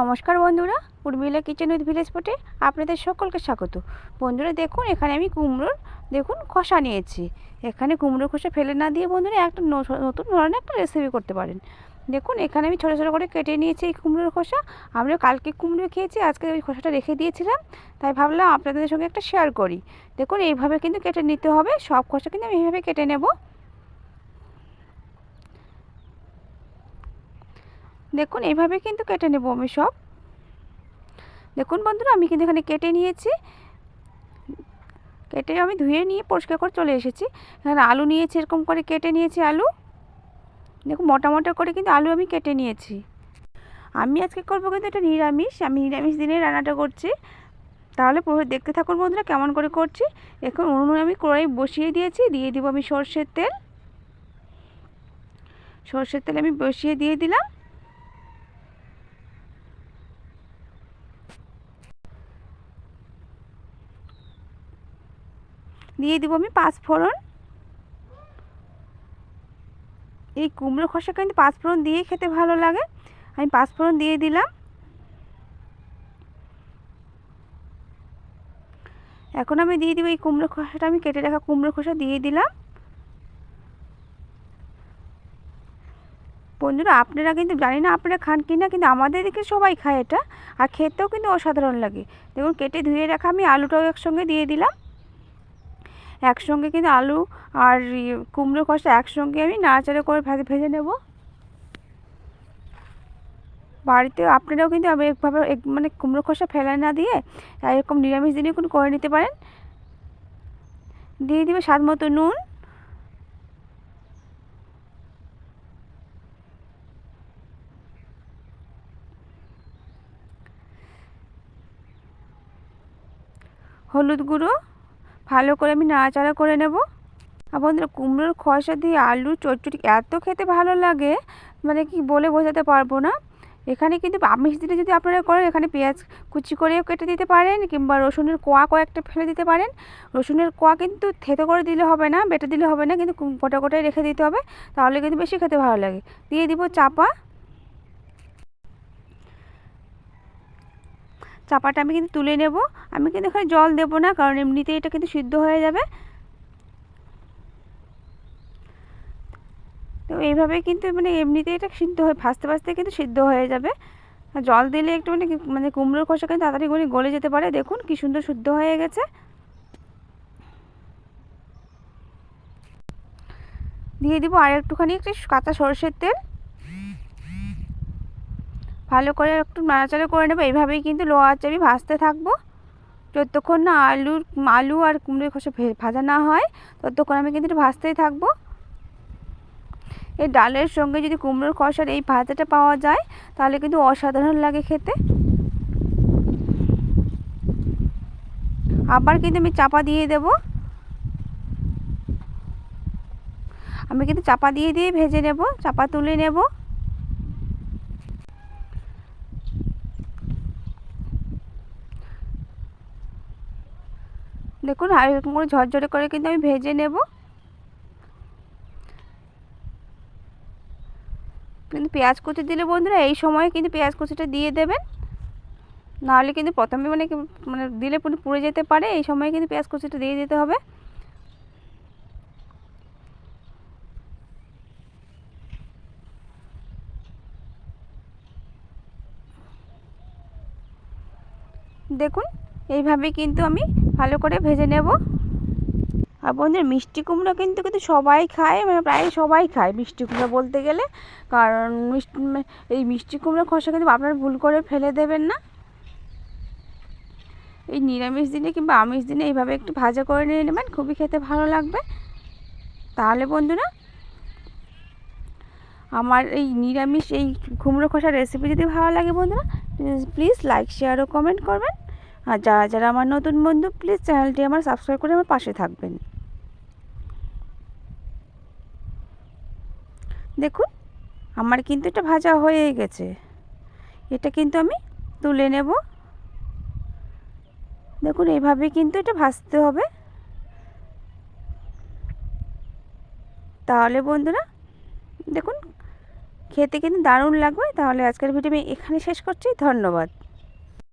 নমস্কার বন্ধুরা, Urmila kitchen with village পটে আপনাদের সকলকে স্বাগত। বন্ধুরা, দেখুন, এখানে আমি কুমড়োর, দেখুন, খোসা নিয়েছি। এখানে কুমড়োর খোসা ফেলে না দিয়ে বন্ধুরা একটা নতুন ধরনের একটা রেসিপি করতে পারেন। দেখুন, এখানে আমি ছোটো ছোটো করে কেটে নিয়েছি এই কুমড়োর খোসা। আমরা কালকে কুমড়ো খেয়েছি, আজকে ওই খোসাটা রেখে দিয়েছিলাম। তাই ভাবলাম আপনাদের সঙ্গে একটা শেয়ার করি। দেখুন, এইভাবে কিন্তু কেটে নিতে হবে। সব খোসা কিন্তু আমি এইভাবে কেটে নেব। দেখুন এইভাবে কিন্তু কেটে নেব আমি সব। দেখুন বন্ধুরা, আমি কিন্তু এখানে কেটে নিয়েছি। কেটে আমি ধুয়ে নিয়ে পরিষ্কার করে চলে এসেছি। এখানে আলু নিয়েছি, এরকম করে কেটে নিয়েছি আলু। দেখুন, মোটা মোটা করে কিন্তু আলু আমি কেটে নিয়েছি। আমি আজকে করব কিন্তু এটা নিরামিষ। আমি নিরামিষ দিনে রান্নাটা করছি। তাহলে দেখতে থাকুন বন্ধুরা, কেমন করে করছি। এখন উনুন আমি কড়াই বসিয়ে দিয়েছি। দিয়ে দিব আমি সর্ষের তেল। সর্ষের তেল আমি বসিয়ে দিয়ে দিলাম। দিয়ে দিব আমি পাঁচ ফোড়ন। এই কুমড়ো খসা কিন্তু পাঁচ ফোড়ন দিয়ে খেতে ভালো লাগে। আমি পাঁচ ফোড়ন দিয়ে দিলাম। এখন আমি দিয়ে দিব এই কুমড়ো খোসাটা। আমি কেটে রাখা কুমড়ো খোসা দিয়ে দিলাম। বন্ধুরা, আপনারা কিন্তু জানি না আপনারা খান কি না, কিন্তু আমাদের দিকে সবাই খায় এটা। আর খেতেও কিন্তু অসাধারণ লাগে। দেখুন, কেটে ধুয়ে রাখা আমি আলুটাও একসঙ্গে দিয়ে দিলাম। একসঙ্গে কিন্তু আলু আর কুমড়ো কষা একসঙ্গে আমি নাড়াচাড়া করে ভেজে ভেজে নেব। বাড়িতে আপনারাও কিন্তু একভাবে এক- মানে কুমড়ো খোসা ফেলা না দিয়ে এরকম নিরামিষ দিনে কিন্তু করে নিতে পারেন। দিয়ে দিবে স্বাদ মতো নুন। হলুদ গুঁড়ো। ভালো করে আমি নাড়াচাড়া করে নেব। আর বন্ধুরা, কুমড়োর খসা দিয়ে আলু চচ্চড়ি এত খেতে ভালো লাগে মানে কি বলে বোঝাতে পারব না। এখানে কিন্তু আমিষ দিলে যদি আপনারা করেন, এখানে পেঁয়াজ কুচি করেও কেটে দিতে পারেন, কিংবা রসুনের কোয়া কয়েকটা ফেলে দিতে পারেন। রসুনের কোয়া কিন্তু থেতো করে দিলে হবে না, বেটে দিলে হবে না, কিন্তু গোটা গোটাই রেখে দিতে হবে, তাহলে কিন্তু বেশি খেতে ভালো লাগে। দিয়ে দিব চাপা চাপাটা আমি কিন্তু তুলে নেব। আমি কিন্তু এখানে জল দেব না, কারণ এমনিতেই এটা কিন্তু সিদ্ধ হয়ে যাবে। তো এইভাবে কিন্তু মানে এমনিতেই এটা সিদ্ধ হয়ে, ভাজতে ভাজতে কিন্তু সিদ্ধ হয়ে যাবে। জল দিলে একটু মানে মানে কুমড়োর খোসা কিন্তু তাড়াতাড়ি গলে যেতে পারে। দেখুন কি সুন্দর শুদ্ধ হয়ে গেছে। দিয়ে দিব আর একটুখানি একটু কাঁচা সরষের তেল। ভালো করে একটু নাড়াচাড়া করে নেব। এইভাবেই কিন্তু লো আঁচে আমি ভাজতে থাকব। যতক্ষণ না আলুর আলু আর কুমড়োর খোসা ভাজা না হয়, ততক্ষণ আমি কিন্তু ভাজতেই থাকব। এই ডালের সঙ্গে যদি কুমড়োর খসার এই ভাজাটা পাওয়া যায়, তাহলে কিন্তু অসাধারণ লাগে খেতে। আবার কিন্তু আমি চাপা দিয়ে দেব। আমি কিন্তু চাপা দিয়ে দিয়ে ভেজে নেব, চাপা তুলে নেব। দেখুন, আর এরকম করে ঝরঝরে করে কিন্তু আমি ভেজে নেব। কিন্তু পেঁয়াজ কুচি দিলে বন্ধুরা, এই সময় কিন্তু পেঁয়াজ কুচিটা দিয়ে দেবেন। নাহলে কিন্তু প্রথমে মানে মানে দিলে পুড়ে যেতে পারে, এই সময় কিন্তু পেঁয়াজ কুচিটা দিয়ে দিতে হবে। দেখুন, এইভাবে কিন্তু আমি ভালো করে ভেজে নেব। আর বন্ধুরা, মিষ্টি কুমড়ো কিন্তু কিন্তু সবাই খায় মানে প্রায় সবাই খায় মিষ্টি কুমড়ো বলতে গেলে। কারণ এই মিষ্টি কুমড়ো খসা কিন্তু আপনারা ভুল করে ফেলে দেবেন না। এই নিরামিষ দিনে কিংবা আমিষ দিনে এইভাবে একটু ভাজা করে নিয়ে নেবেন, খুবই খেতে ভালো লাগবে। তাহলে বন্ধুরা, আমার এই নিরামিষ, এই কুমড়ো খসার রেসিপি যদি ভালো লাগে বন্ধুরা প্লিজ লাইক শেয়ার ও কমেন্ট করবেন। আর যারা যারা আমার নতুন বন্ধু প্লিজ চ্যানেলটি আমার সাবস্ক্রাইব করে আমার পাশে থাকবেন। দেখুন, আমার কিন্তু এটা ভাজা হয়ে গেছে। এটা কিন্তু আমি তুলে নেব। দেখুন এইভাবে কিন্তু এটা ভাজতে হবে। তাহলে বন্ধুরা, দেখুন, খেতে কিন্তু দারুণ লাগবে। তাহলে আজকের ভিডিও আমি এখানে শেষ করছি। ধন্যবাদ।